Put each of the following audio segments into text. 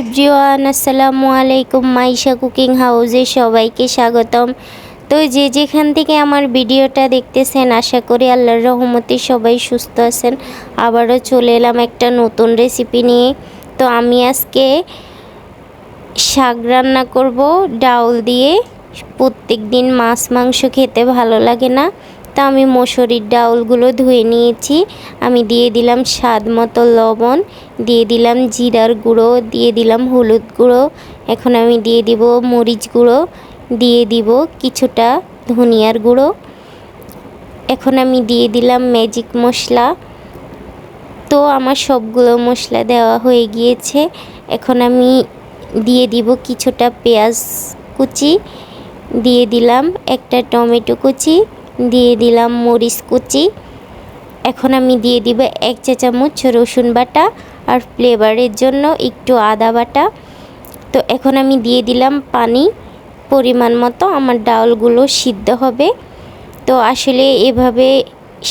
Everyone আসসালামু আলাইকুম। Maisha cooking হাউসে সবাইকে স্বাগতম। তো যে যেখান থেকে আমার ভিডিওটা দেখতেছেন, আশা করি আল্লাহর রহমতে সবাই সুস্থ আছেন। আবারও চলে এলাম একটা নতুন রেসিপি নিয়ে। তো আমি আজকে শাক রান্না করব, ডাউল দিয়ে। প্রত্যেক দিন মাছ মাংস খেতে ভালো লাগে না। তা আমি মসুরির ডাউলগুলো ধুয়ে নিয়েছি। আমি দিয়ে দিলাম স্বাদ মতো লবণ, দিয়ে দিলাম জিরার গুঁড়ো, দিয়ে দিলাম হলুদ গুঁড়ো। এখন আমি দিয়ে দিব মরিচ গুঁড়ো, দিয়ে দিব কিছুটা ধনিয়ার গুঁড়ো। এখন আমি দিয়ে দিলাম ম্যাজিক মশলা। তো আমার সবগুলো মশলা দেওয়া হয়ে গিয়েছে। এখন আমি দিয়ে দিব কিছুটা পেঁয়াজ কুচি, দিয়ে দিলাম একটা টমেটো কুচি। দিয়ে দিলাম মরিচ কুচি। এখন আমি দিয়ে দিব এক চা চামচ রসুন বাটা আর ফ্লেভারের জন্য একটু আদা বাটা। তো এখন আমি দিয়ে দিলাম পানি। পরিমাণ মতো আমার ডাউলগুলো সিদ্ধ হবে। তো আসলে এভাবে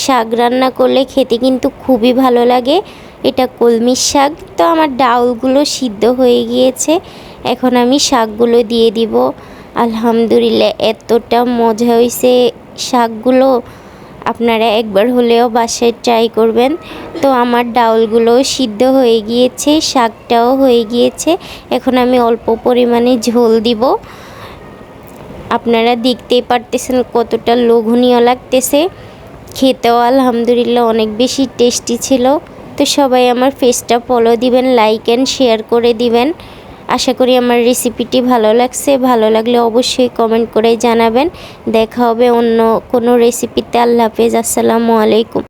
শাক রান্না করলে খেতে কিন্তু খুবই ভালো লাগে। এটা কলমির শাক। তো আমার ডাউলগুলো সিদ্ধ হয়ে গিয়েছে। এখন আমি শাকগুলো দিয়ে দিব। আলহামদুলিল্লাহ, এতটা মজা হয়েছে শাকগুলো আপনারা একবার হলেও বাসায় ট্রাই করবেন। তো আমার ডাউলগুলো সিদ্ধ হয়ে গিয়েছে, শাকটাও হয়ে গিয়েছে। এখন আমি অল্প পরিমাণে ঝোল দিব। আপনারা দেখতেই পারতেছেন কতটা লোভনীয় লাগতেছে। খেতেও আলহামদুলিল্লাহ অনেক বেশি টেস্টি ছিল। তো সবাই আমার ফেসটা ফলো দিবেন লাইক অ্যান্ড শেয়ার করে দিবেন। আশা করি আমার রেসিপিটি ভালো লাগছে। ভালো লাগলে অবশ্যই কমেন্ট করে জানাবেন। দেখা হবে অন্য কোনো রেসিপিতে আল্লাহ হাফেজ। আসসালামু আলাইকুম।